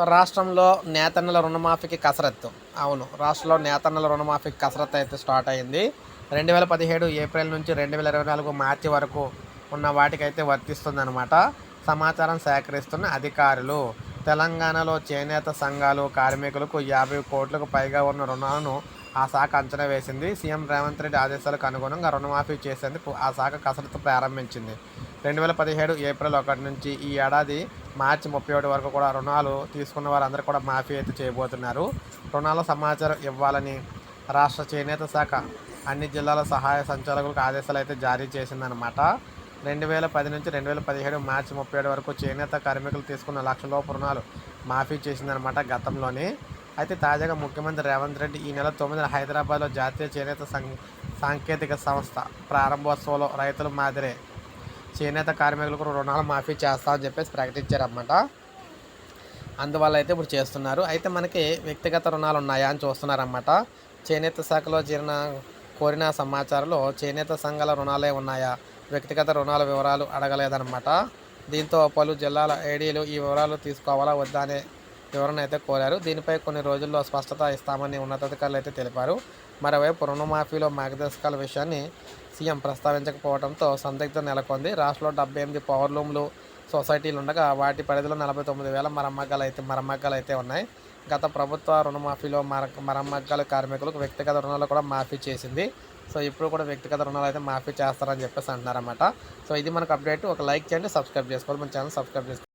So రాష్ట్రంలో నేతన్నల రుణమాఫీకి కసరత్తు. అవును రాష్ట్రంలో నేతన్నల రుణమాఫీకి కసరత్తు అయితే స్టార్ట్ అయింది. రెండు వేల పదిహేడు ఏప్రిల్ నుంచి రెండు వేల ఇరవై నాలుగు మార్చి వరకు ఉన్న వాటికైతే వర్తిస్తుందన్నమాట. సమాచారం సేకరిస్తున్న అధికారులు తెలంగాణలో చేనేత సంఘాలు కార్మికులకు యాభై కోట్లకు పైగా ఉన్న రుణాలను ఆ శాఖ అంచనా వేసింది. సీఎం రేవంత్ రెడ్డి ఆదేశాలకు అనుగుణంగా రుణమాఫీ చేసేందుకు ఆ శాఖ కసరత్తు ప్రారంభించింది. రెండు వేల పదిహేడు ఏప్రిల్ ఒకటి నుంచి ఈ ఏడాది మార్చి ముప్పై ఒకటి వరకు కూడా రుణాలు తీసుకున్న వారందరూ కూడా మాఫీ అయితే చేయబోతున్నారు. రుణాల సమాచారం ఇవ్వాలని రాష్ట్ర చేనేత శాఖ అన్ని జిల్లాల సహాయ సంచాలకులకు ఆదేశాలు అయితే జారీ చేసిందనమాట రెండు వేల పది నుంచి రెండు వేల పదిహేడు మార్చి ముప్పై ఏడు వరకు చేనేత కార్మికులు తీసుకున్న లక్షలోపు రుణాలు మాఫీ చేసిందనమాట గతంలోనే. అయితే తాజాగా ముఖ్యమంత్రి రేవంత్ రెడ్డి ఈ నెల తొమ్మిదిన హైదరాబాద్లో జాతీయ చేనేత సం సాంకేతిక సంస్థ ప్రారంభోత్సవంలో రైతుల మాదిరే చేనేత కార్మికులకు రుణాలు మాఫీ చేస్తామని చెప్పేసి ప్రకటించారన్నమాట. అందువల్ల అయితే ఇప్పుడు చేస్తున్నారు. అయితే మనకి వ్యక్తిగత రుణాలు ఉన్నాయా అని చూస్తున్నారన్నమాట. చేనేత శాఖలో చేరిన కోరిన సమాచారంలో చేనేత సంఘాల రుణాలే ఉన్నాయా? వ్యక్తిగత రుణాల వివరాలు అడగలేదన్నమాట. దీంతో పలు జిల్లాల ఏడీలు ఈ వివరాలు తీసుకోవాలా? వద్దా అనే వివరణ అయితే కోరారు. దీనిపై కొన్ని రోజుల్లో స్పష్టత ఇస్తామని ఉన్నతాధికారులు అయితే తెలిపారు. మరోవైపు రుణమాఫీలో మార్గదర్శకాల విషయాన్ని సీఎం ప్రస్తావించకపోవడంతో సందిగ్ధం నెలకొంది. రాష్ట్రంలో డెబ్బై ఎనిమిది పవర్ లూమ్లు సొసైటీలు ఉండగా వాటి పరిధిలో నలభై తొమ్మిది వేల మరమ్మగ్గాలు అయితే మరమ్మగ్గాలు అయితే ఉన్నాయి. గత ప్రభుత్వ రుణమాఫీలో మర మరమ్మగ్గాల కార్మికులకు వ్యక్తిగత రుణాలు కూడా మాఫీ చేసింది. సో ఇప్పుడు కూడా వ్యక్తిగత రుణాలు అయితే మాఫీ చేస్తారని చెప్పేసి అంటున్నారన్నమాట. సో ఇది మనకు అప్డేట్. ఒక లైక్ చేయండి సబ్స్క్రైబ్ చేసుకోవాలి. మన ఛానల్ సబ్స్క్రైబ్ చేసుకోండి